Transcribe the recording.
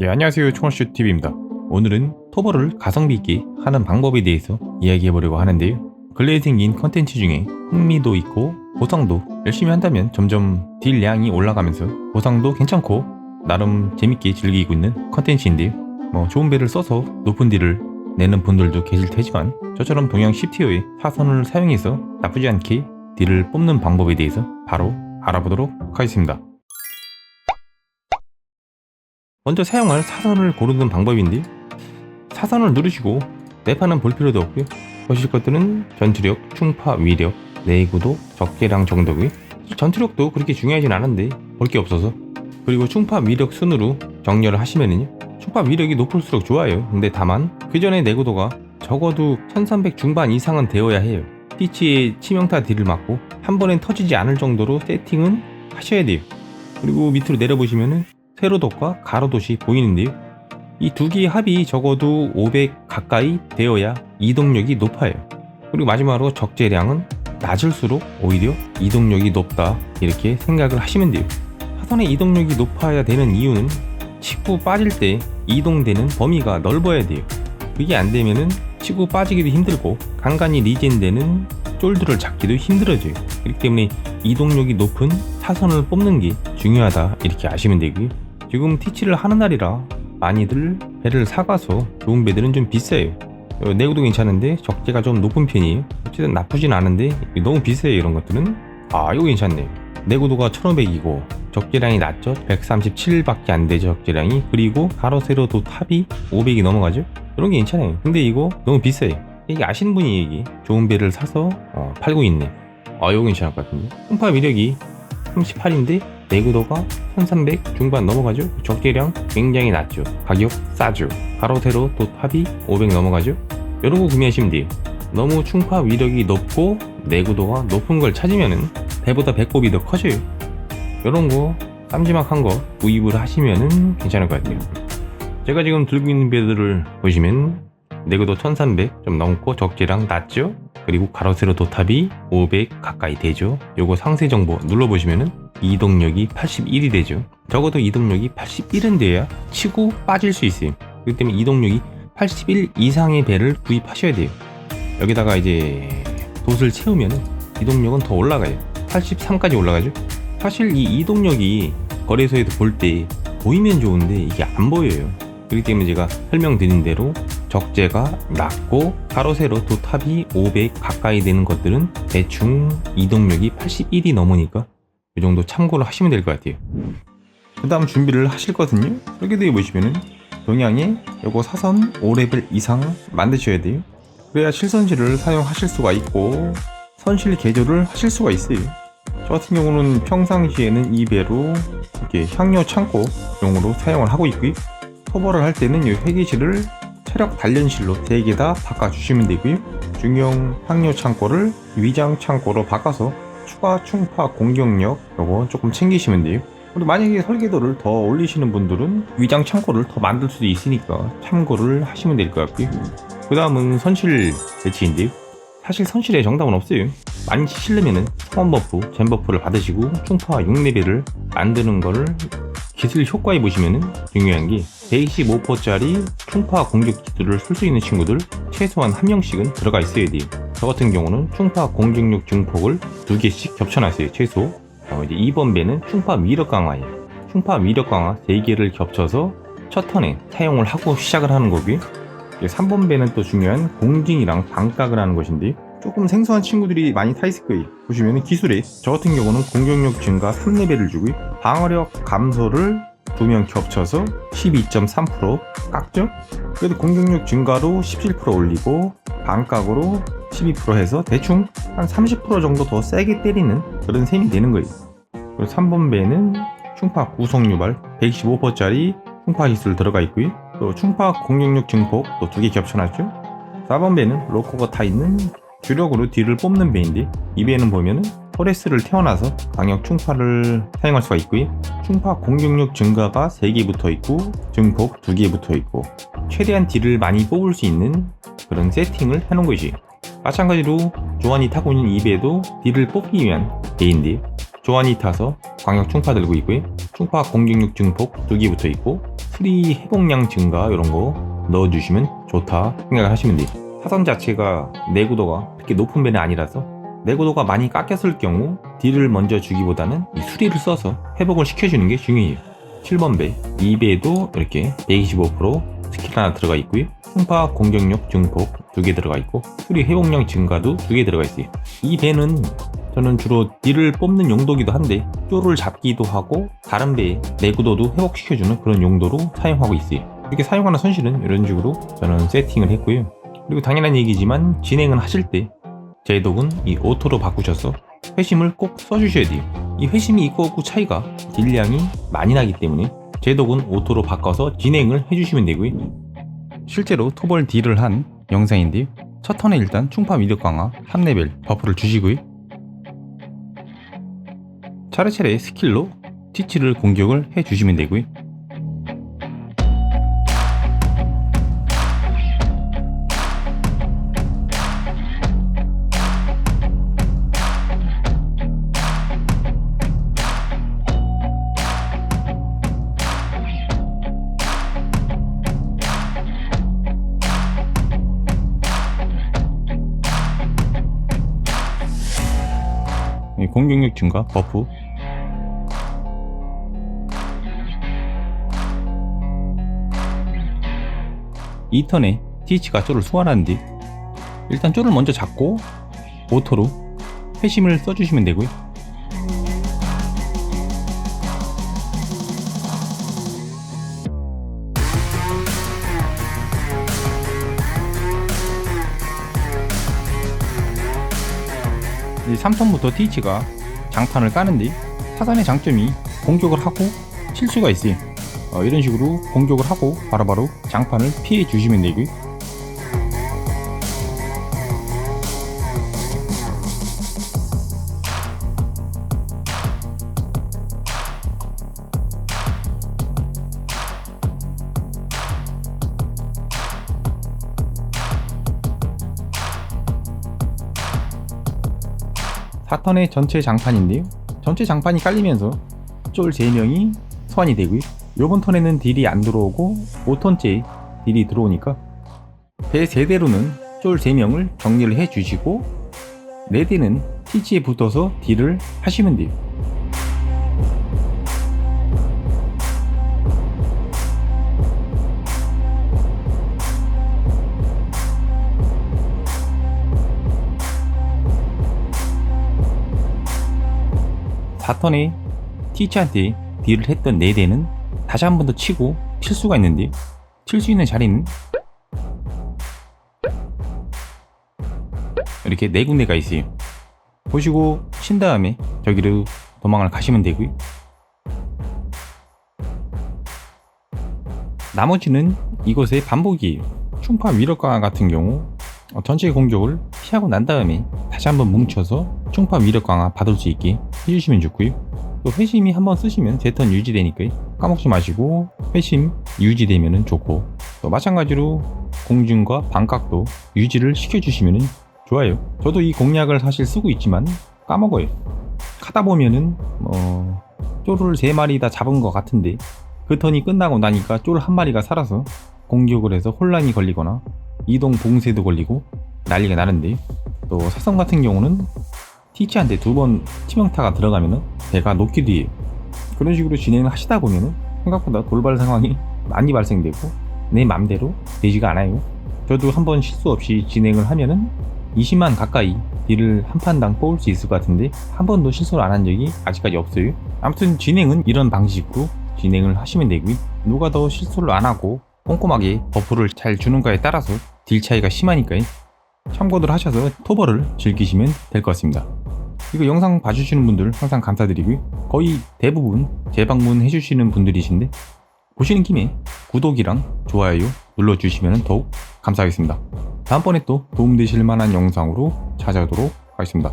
예, 안녕하세요. 총알쇼 TV입니다. 오늘은 토벌을 가성비 있게 하는 방법에 대해서 이야기해 보려고 하는데요. 근래에 생긴 컨텐츠 중에 흥미도 있고 보상도 열심히 한다면 점점 딜량이 올라가면서 보상도 괜찮고 나름 재밌게 즐기고 있는 컨텐츠인데요. 뭐 좋은 배를 써서 높은 딜을 내는 분들도 계실 테지만 저처럼 동양 10티어의 사선을 사용해서 나쁘지 않게 딜을 뽑는 방법에 대해서 바로 알아보도록 하겠습니다. 먼저 사용할 사선을 고르는 방법인데 사선을 누르시고 내판은 볼 필요도 없고요. 보실 것들은 전투력, 충파, 위력, 내구도, 적재량 정도고요. 전투력도 그렇게 중요하진 않은데 볼 게 없어서. 그리고 충파, 위력 순으로 정렬을 하시면은요. 충파, 위력이 높을수록 좋아요. 근데 다만 그 전에 내구도가 적어도 1300 중반 이상은 되어야 해요. 티치의 치명타 딜을 맞고 한 번엔 터지지 않을 정도로 세팅은 하셔야 돼요. 그리고 밑으로 내려보시면은 세로독과 가로독이 보이는데요. 이 두 개의 합이 적어도 500 가까이 되어야 이동력이 높아요. 그리고 마지막으로 적재량은 낮을수록 오히려 이동력이 높다 이렇게 생각을 하시면 돼요. 사선의 이동력이 높아야 되는 이유는 치고 빠질 때 이동되는 범위가 넓어야 돼요. 그게 안 되면은 치고 빠지기도 힘들고 간간히 리젠되는 쫄들을 잡기도 힘들어져요. 그렇기 때문에 이동력이 높은 사선을 뽑는 게 중요하다 이렇게 아시면 되고요. 지금 티치를 하는 날이라 많이들 배를 사가서 좋은 배들은 좀 비싸요. 어, 내구도 괜찮은데 적재가 좀 높은 편이에요. 어쨌든 나쁘진 않은데 너무 비싸요 이런 것들은. 아 이거 괜찮네. 내구도가 1500이고 적재량이 낮죠. 137밖에 안 되죠 적재량이. 그리고 가로 세로도 탑이 500이 넘어가죠. 이런 게 괜찮아요. 근데 이거 너무 비싸요. 이게 아시는 분이 얘기 좋은 배를 사서 어, 팔고 있네. 아 이거 괜찮을 것 같은데. 풍파 위력이 38인데 내구도가 1300 중반 넘어가죠. 적재량 굉장히 낮죠. 가격 싸죠. 가로 세로 도 탑이 500 넘어가죠. 거 구매하시면 돼요. 너무 충파 위력이 높고 내구도가 높은 걸 찾으면은 배보다 배꼽이 더 커져요. 이런 거 쌈지막한 거 구입을 하시면은 괜찮을 것 같아요. 제가 지금 들고 있는 배들을 보시면 내구도 1300 좀 넘고 적재량 낮죠. 그리고 가로 세로 도탑이 500 가까이 되죠. 요거 상세 정보 눌러보시면은 이동력이 81이 되죠. 적어도 이동력이 81은 돼야 치고 빠질 수 있어요. 그렇기 때문에 이동력이 81 이상의 배를 구입하셔야 돼요. 여기다가 이제 돛을 채우면 이동력은 더 올라가요. 83까지 올라가죠. 사실 이 이동력이 거래소에서 볼 때 보이면 좋은데 이게 안 보여요. 그렇기 때문에 제가 설명드린 대로 적재가 낮고 가로 세로 도 탑이 500 가까이 되는 것들은 대충 이동력이 81이 넘으니까 이 정도 참고를 하시면 될 것 같아요. 그 다음 준비를 하실 거거든요. 여기 되어 보시면은 동양에 요거 사선 5레벨 이상 만드셔야 돼요. 그래야 실선실을 사용하실 수가 있고 선실 개조를 하실 수가 있어요. 저 같은 경우는 평상시에는 이 배로 이렇게 향료 창고용으로 사용을 하고 있고요. 토벌을 할 때는 이 회계실을 체력 단련실로 3개 다 바꿔주시면 되고요. 중형 향료 창고를 위장 창고로 바꿔서 추가 충파 공격력 요거 조금 챙기시면 돼요. 그리고 만약에 설계도를 더 올리시는 분들은 위장 창고를 더 만들 수도 있으니까 참고를 하시면 될 것 같고요. 그 다음은 선실 배치인데요. 사실 선실에 정답은 없어요. 많이 치시려면은 성원 버프, 젠 버프를 받으시고 충파 6레벨을 만드는 거를 기술 효과에 보시면은 중요한 게 125%짜리 충파 공격 기술을 쓸 수 있는 친구들 최소한 한 명씩은 들어가 있어야 돼요. 저 같은 경우는 충파 공격력 증폭을 두 개씩 겹쳐놨어요. 최소. 어, 이제 2번 배는 충파 위력 강화예요. 충파 위력 강화 3개를 겹쳐서 첫 턴에 사용을 하고 시작을 하는 거고요. 3번 배는 또 중요한 공징이랑 반각을 하는 것인데 조금 생소한 친구들이 많이 타 있을 거예요. 보시면 기술에 저 같은 경우는 공격력 증가 3레벨을 주고요. 방어력 감소를 두 명 겹쳐서 12.3% 깎죠? 그래도 공격력 증가로 17% 올리고 반각으로 12% 해서 대충 한 30% 정도 더 세게 때리는 그런 셈이 되는 거예요. 그리고 3번 배는 충파 구성 유발 125%짜리 충파 기술 들어가 있고요. 또 충파 공격력 증폭 또 두 개 겹쳐놨죠. 4번 배는 로코가 타 있는 주력으로 뒤를 뽑는 배인데 이 배는 보면은 포레스를 태어나서 강력 충파를 사용할 수가 있고요. 충파 공격력 증가가 3개 붙어 있고 증폭 2개 붙어 있고 최대한 딜을 많이 뽑을 수 있는 그런 세팅을 해놓은 것이 마찬가지로 조안이 타고 있는 이 배도 딜을 뽑기 위한 배인데 조안이 타서 광역 충파 들고 있고요. 충파 공격력 증폭 2개 붙어 있고 수리 회복량 증가 이런 거 넣어주시면 좋다 생각을 하시면 돼요. 사선 자체가 내구도가 그렇게 높은 배는 아니라서 내구도가 많이 깎였을 경우 딜을 먼저 주기보다는 이 수리를 써서 회복을 시켜주는 게 중요해요. 7번 배, 이 배도 이렇게 125% 스킬 하나 들어가 있고요. 충파 공격력 증폭 두 개 들어가 있고 수리 회복량 증가도 두 개 들어가 있어요. 이 배는 저는 주로 딜을 뽑는 용도기도 한데 쪼를 잡기도 하고 다른 배의 내구도도 회복시켜주는 그런 용도로 사용하고 있어요. 이렇게 사용하는 선실은 이런 식으로 저는 세팅을 했고요. 그리고 당연한 얘기지만 진행을 하실 때 제독은 이 오토로 바꾸셔서 회심을 꼭 써주셔야 돼요. 이 회심이 있고 없고 차이가 딜량이 많이 나기 때문에 제독은 오토로 바꿔서 진행을 해주시면 되고요. 실제로 토벌 딜을 한 영상인데요. 첫 턴에 일단 충파 위력 강화 3레벨 버프를 주시고요. 차례차례 스킬로 티치를 공격을 해주시면 되고요. 공격력 증가 버프. 이 턴에 TH가 쪼를 소환하는데 일단 쪼를 먼저 잡고 오토로 회심을 써주시면 되고요 이 3턴부터 TH가 장판을 까는데 사산의 장점이 공격을 하고 실수가 있어요. 어, 이런 식으로 공격을 하고 바로바로 장판을 피해 주시면 되고요. 사턴의 전체 장판인데요. 전체 장판이 깔리면서 쫄 3명이 소환이 되고요. 요번 턴에는 딜이 안 들어오고 5턴째 딜이 들어오니까 배 3대로는 쫄 3명을 정리를 해 주시고 4대는 티치에 붙어서 딜을 하시면 돼요. 사턴에 티치한테 딜을 했던 4대는 다시 한 번 더 치고 칠 수가 있는데 칠 수 있는 자리는 이렇게 네 군데가 있어요. 보시고 친 다음에 저기로 도망을 가시면 되고요. 나머지는 이곳의 반복이에요. 충파 위력 강화 같은 경우 어, 전체 공격을 피하고 난 다음에 다시 한번 뭉쳐서 충파 위력 강화 받을 수 있게 해주시면 좋고요. 또 회심이 한번 쓰시면 제 턴 유지되니까 까먹지 마시고 회심 유지되면 좋고 또 마찬가지로 공중과 반각도 유지를 시켜주시면 좋아요. 저도 이 공략을 사실 쓰고 있지만 까먹어요. 하다 보면은 뭐 쫄을 세 마리 다 잡은 것 같은데 그 턴이 끝나고 나니까 쫄 한 마리가 살아서 공격을 해서 혼란이 걸리거나 이동 봉쇄도 걸리고 난리가 나는데 또 사성 같은 경우는 티치한테 두 번 치명타가 들어가면은 배가 녹기도 해요. 그런 식으로 진행을 하시다 보면은 생각보다 돌발 상황이 많이 발생되고 내 맘대로 되지가 않아요. 저도 한 번 실수 없이 진행을 하면은 20만 가까이 딜을 한 판당 뽑을 수 있을 것 같은데 한 번도 실수를 안 한 적이 아직까지 없어요. 아무튼 진행은 이런 방식으로 진행을 하시면 되고요. 누가 더 실수를 안 하고 꼼꼼하게 버프를 잘 주는가에 따라서 딜 차이가 심하니까요. 참고들 하셔서 토벌을 즐기시면 될 것 같습니다. 이거 영상 봐주시는 분들 항상 감사드리고요. 거의 대부분 재방문 해 주시는 분들이신데 보시는 김에 구독이랑 좋아요 눌러주시면 더욱 감사하겠습니다. 다음번에 또 도움되실 만한 영상으로 찾아오도록 하겠습니다.